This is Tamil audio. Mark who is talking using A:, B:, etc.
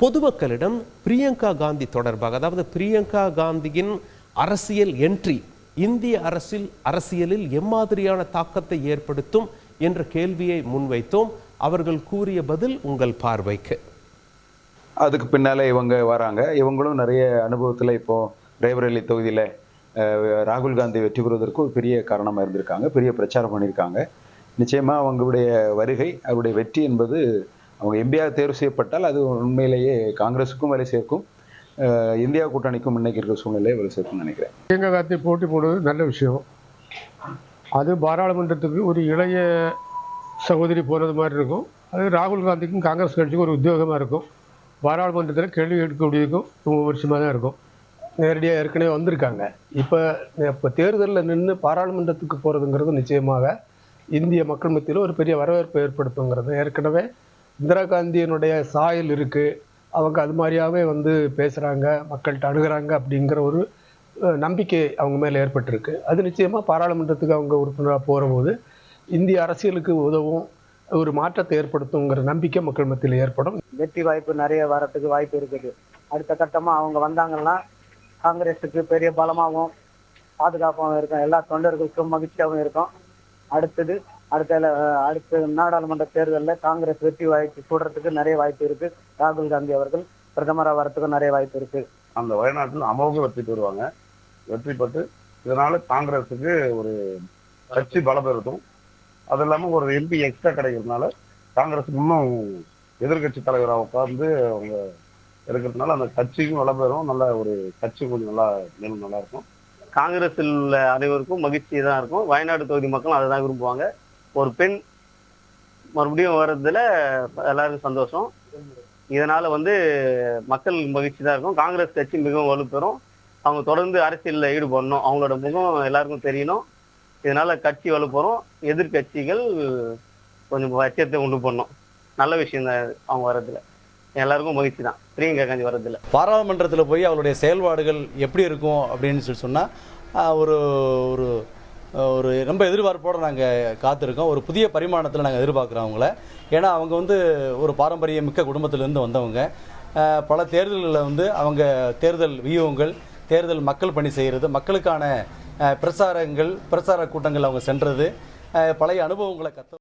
A: பொதுமக்களிடம் பிரியங்கா காந்தி தொடர்பாக அதாவது பிரியங்கா காந்தியின் அரசியல் என்ட்ரி இந்திய அரசில் அரசியலில் எம்மாதிரியான தாக்கத்தை ஏற்படுத்தும் என்ற கேள்வியை முன்வைத்தோம். அவர்கள் கூறிய பதில் உங்கள் பார்வைக்கு.
B: அதுக்கு பின்னால் இவங்க வராங்க. இவங்களும் நிறைய அனுபவத்தில் இப்போ ரேபரேலி தொகுதியில் ராகுல் காந்தி வெற்றி பெறுவதற்கு ஒரு பெரிய காரணமாக இருந்திருக்காங்க பெரிய பிரச்சாரம் பண்ணியிருக்காங்க. நிச்சயமாக அவங்களுடைய வருகை அவருடைய வெற்றி என்பது அவங்க எம்பியாக தேர்வு செய்யப்பட்டால் அது உண்மையிலேயே காங்கிரஸுக்கும் வேலை சேர்க்கும். இந்தியா கூட்டணிக்கும் இன்னைக்கு இருக்கிற சூழ்நிலையை வேலை சேர்க்கும்னு நினைக்கிறேன்.
C: பிரியங்கா காந்தி போட்டி போடுவது நல்ல விஷயம். அது பாராளுமன்றத்துக்கு ஒரு இளைய சகோதரி போகிறது மாதிரி இருக்கும். அது ராகுல் காந்திக்கும் காங்கிரஸ் கட்சிக்கும் ஒரு உத்தியோகமாக இருக்கும். பாராளுமன்றத்தில் கேள்வி கேட்கக்கூடியதுக்கும் ரொம்ப வருஷமாக தான் இருக்கும். நேரடியாக ஏற்கனவே வந்திருக்காங்க. இப்போ இப்போ தேர்தலில் நின்று பாராளுமன்றத்துக்கு போகிறதுங்கிறது நிச்சயமாக இந்திய மக்கள் மத்தியில் ஒரு பெரிய வரவேற்பை ஏற்படுத்துங்கிறது ஏற்கனவே இந்திரா காந்தியினுடைய சாயல் இருக்குது அவங்க அது மாதிரியாவே வந்து பேசுகிறாங்க மக்கள்கிட்ட அணுகிறாங்க அப்படிங்கிற ஒரு நம்பிக்கை அவங்க மேலே ஏற்பட்டிருக்கு. அது நிச்சயமாக பாராளுமன்றத்துக்கு அவங்க உறுப்பினராக போகிற போது இந்திய அரசியலுக்கு உதவும் ஒரு மாற்றத்தை ஏற்படுத்துங்கிற நம்பிக்கை மக்கள் மத்தியில் ஏற்படும்.
D: வெற்றி வாய்ப்பு நிறைய வரத்துக்கு வாய்ப்பு இருக்குது. அடுத்த கட்டமாக அவங்க வந்தாங்கன்னா காங்கிரஸுக்கு பெரிய பலமாகவும் பாதுகாப்பாகவும் இருக்கும். எல்லா தொண்டர்களுக்கும் மகிழ்ச்சியாகவும் இருக்கும். அடுத்தது அடுத்த அடுத்த நாடாளுமன்ற தேர்தலில் காங்கிரஸ் வெற்றி வாய்ப்பு கூடுறதுக்கு நிறைய வாய்ப்பு இருக்கு. ராகுல் காந்தி அவர்கள் பிரதமராக வரத்துக்கும் நிறைய வாய்ப்பு இருக்கு.
E: அந்த வயநாட்டில் அமோக வெற்றி பெறுவாங்க. வெற்றி பெற்று இதனால காங்கிரஸுக்கு ஒரு கட்சி பலப்பெருட்டும் அது இல்லாம ஒரு எம்பி எக்ஸ்ட்ரா கிடைக்கிறதுனால காங்கிரஸுக்கு இன்னும் எதிர்கட்சி தலைவராக உட்கார்ந்து அவங்க இருக்கிறதுனால அந்த கட்சிக்கும் வளப்பெறும் நல்ல ஒரு கட்சி கொஞ்சம் நல்லா மேலும் நல்லா இருக்கும்.
F: காங்கிரஸில் உள்ள அனைவருக்கும் மகிழ்ச்சி தான் இருக்கும். வயநாடு தொகுதி மக்களும் அதை தான் விரும்புவாங்க. ஒரு பெண் மறுபடியும் வர்றதுல எல்லாருக்கும் சந்தோஷம். இதனால வந்து மக்கள் மகிழ்ச்சி தான் இருக்கும். காங்கிரஸ் கட்சி மிகவும் வலுப்பெறும். அவங்க தொடர்ந்து அரசியலில் ஈடுபடணும். அவங்களோட முகம் எல்லாருக்கும் தெரியணும். இதனால கட்சி வலுப்பெறும். எதிர்கட்சிகள் கொஞ்சம் அச்சத்தை உண்டு பண்ணும். நல்ல விஷயம் தான் அவங்க வர்றதுல. எல்லாருக்கும் மகிழ்ச்சி தான் பிரியங்கா காந்தி வர்றதுல.
G: பாராளுமன்றத்தில் போய் அவருடைய செயல்பாடுகள் எப்படி இருக்கும் அப்படின்னு சொல்லி சொன்னால் ஒரு ஒரு ஒரு ரொம்ப எதிர்பார்ப்போடு நாங்கள் காத்திருக்கோம். ஒரு புதிய பரிமாணத்தில் நாங்கள் எதிர்பார்க்குறோம் அவங்கள. ஏன்னா அவங்க வந்து ஒரு பாரம்பரிய மிக்க குடும்பத்திலேருந்து வந்தவங்க. பல தேர்தல்களில் வந்து அவங்க தேர்தல் வியூகங்கள் தேர்தல் மக்கள் பணி செய்கிறது மக்களுக்கான பிரச்சாரங்கள் பிரச்சார கூட்டங்கள் அவங்க சென்றது பழைய அனுபவங்களை கற்று